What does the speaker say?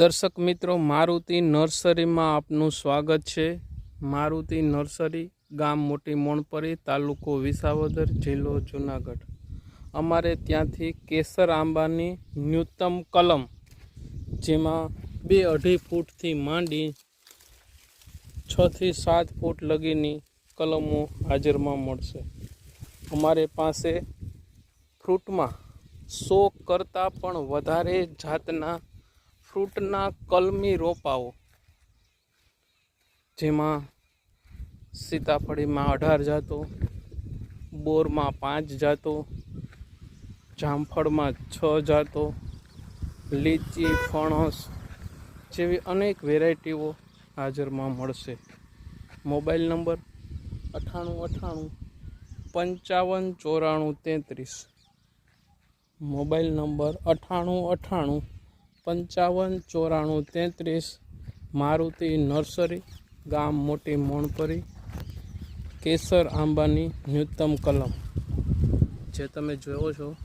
દર્શક મિત્રો, મારુતિ નર્સરીમાં આપનું સ્વાગત છે. મારુતિ નર્સરી ગામ મોટી મોણપરી, તાલુકો વિસાવદર, જિલ્લો જુનાગઢ. અમારે ત્યાંથી કેસર આંબાની ન્યૂનતમ કલમ, જેમાં બે અઢી ફૂટથી માંડી છથી સાત ફૂટ લગીની કલમો હાજરમાં મળશે. અમારે પાસે ફ્રૂટમાં સો કરતાં પણ વધારે જાતના ફ્રૂટના કલમી રોપાઓ, જેમાં સીતાફળીમાં અઢાર જાતો, બોરમાં પાંચ જાતો, જામફળમાં છ જાતો, લીચી, ફણસ જેવી અનેક વેરાયટીઓ હાજરમાં મળશે. મોબાઈલ નંબર અઠ્ઠાણું અઠ્ઠાણું પંચાવન ચોરાણું તેત્રીસ. મોબાઈલ નંબર અઠ્ઠાણું અઠ્ઠાણું પંચાવન, ચોરાણું, તેત્રીસ, મારુતિ નર્સરી, ગામ મોટી મોણપરી, કેસર આંબાની ન્યૂનતમ કલમ. જે તમે જોયો છો